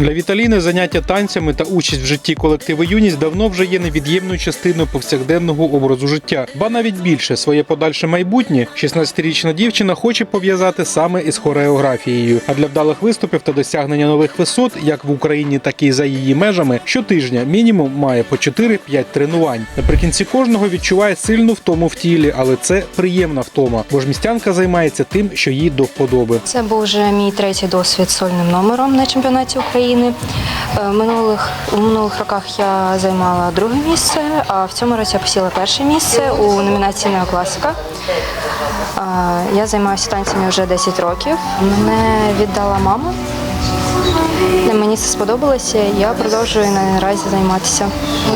Для Віталіни заняття танцями та участь в житті колективу юність давно вже є невід'ємною частиною повсякденного образу життя. Ба навіть більше своє подальше майбутнє 16-річна дівчина хоче пов'язати саме із хореографією. А для вдалих виступів та досягнення нових висот, як в Україні, так і за її межами, щотижня мінімум має по 4-5 тренувань. Наприкінці кожного відчуває сильну втому в тілі, але це приємна втома, бо ж містянка займається тим, що їй до вподоби. Це був вже мій третій досвід сольним номером на чемпіонаті України. Е, Минулих у минулих роках я займала друге місце, а в цьому році я посіла перше місце у номінації «Неокласика». Е, Я займаюся танцями вже 10 років. Мене віддала мама. Мені це сподобалося, я продовжую наразі займатися.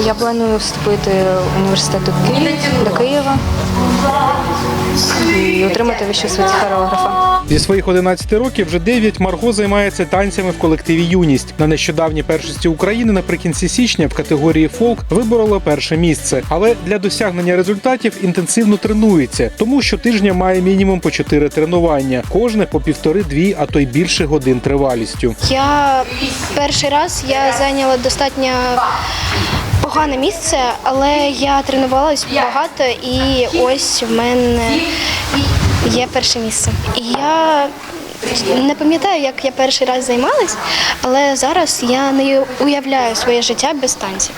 Я планую вступити в університет до Києва і отримати вищу освіту хореографа. Зі своїх 11 років вже 9 Марго займається танцями в колективі Юність. На нещодавній першості України наприкінці січня в категорії фолк виборола перше місце. Але для досягнення результатів інтенсивно тренується, тому щотижня має мінімум по 4 тренування, кожне по півтори-дві, а то й більше годин тривалістю. Я перший раз я зайняла достатньо погане місце, але я тренувалась багато і ось в мене є перше місце. Я не пам'ятаю, як я перший раз займалась, але зараз я не уявляю своє життя без танців.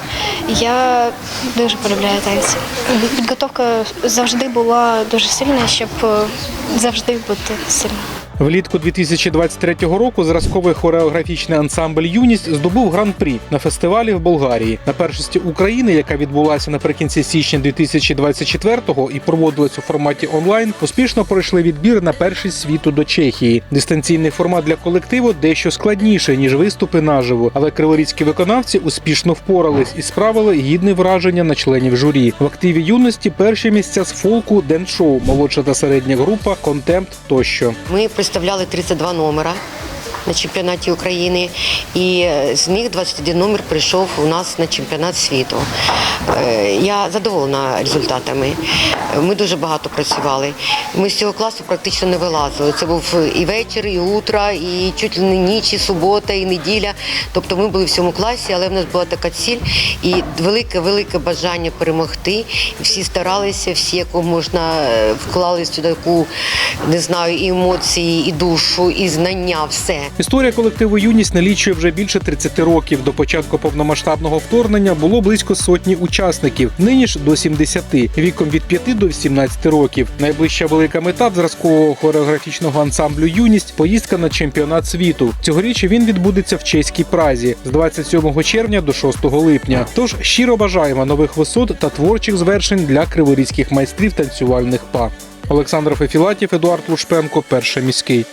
Я дуже полюбляю танці. Підготовка завжди була дуже сильна, щоб завжди бути сильною. Влітку 2023 року зразковий хореографічний ансамбль Юність здобув гран-прі на фестивалі в Болгарії на першості України, яка відбулася наприкінці січня 2024-го і проводилась у форматі онлайн. Успішно пройшли відбір на першість світу до Чехії. Дистанційний формат для колективу дещо складніший ніж виступи наживо, але криворізькі виконавці успішно впорались і справили гідне враження на членів журі. В активі юності перші місця з фолку, ден-шоу, молодша та середня група, контемпт тощо. Ми представляли 32 номера на чемпіонаті України, і е, з них 21 номер прийшов у нас на чемпіонат світу. Е, Я задоволена результатами. Ми дуже багато працювали. Ми з цього класу практично не вилазили. Це був і вечір, і утро, і чуть не ніч, і субота, і неділя. Тобто ми були в цьому класі, але в нас була така ціль і велике, велике бажання перемогти. Всі старалися, всі яку можна е, вклали сюди таку, не знаю, і емоції, і душу, і знання, все. Історія колективу Юність налічує вже більше 30 років. До початку повномасштабного вторгнення було близько сотні учасників. Нині ж до 70, віком від 5 до 18 років. Найближча велика мета зразкового хореографічного ансамблю Юність поїздка на чемпіонат світу. Цьогоріч він відбудеться в чеській празі з 27 червня до 6 липня. Тож щиро бажаємо нових висот та творчих звершень для криворізьких майстрів танцювальних па. Олександр Фефілатів, Едуард Лушпенко, перший міський.